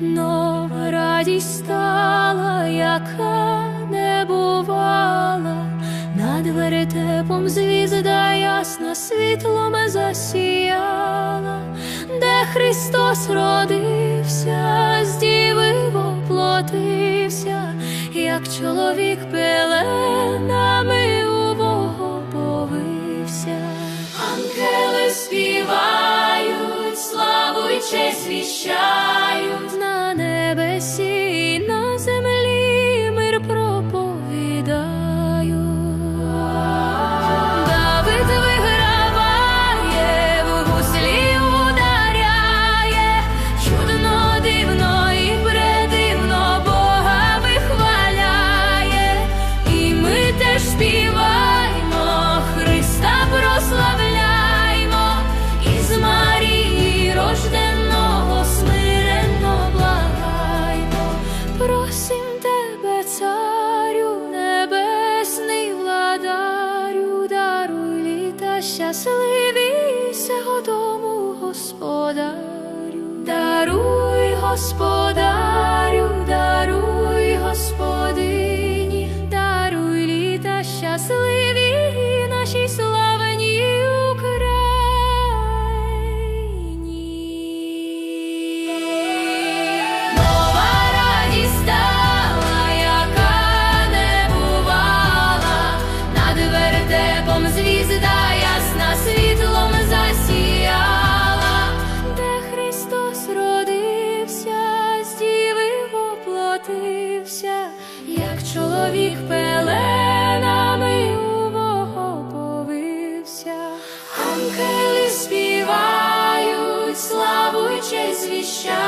нова радість стала, яка не бувала, над веретепом звізда ясна світлом засіяла, де Христос родився, з діви воплотився, як чоловік пеленами у Бога повився, ангели співали честь віщають на небесі, просим тебе, царю небесний владарю, даруй літа щасливі сього дому, господарю, даруй, господарю, даруй, господині, честь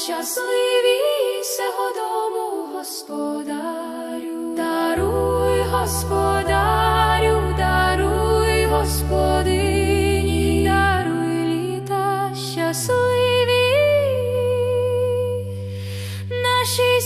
літа щасливі сего дому, господарю, даруй, господарю, даруй, господині, даруй літа щасливі нашій.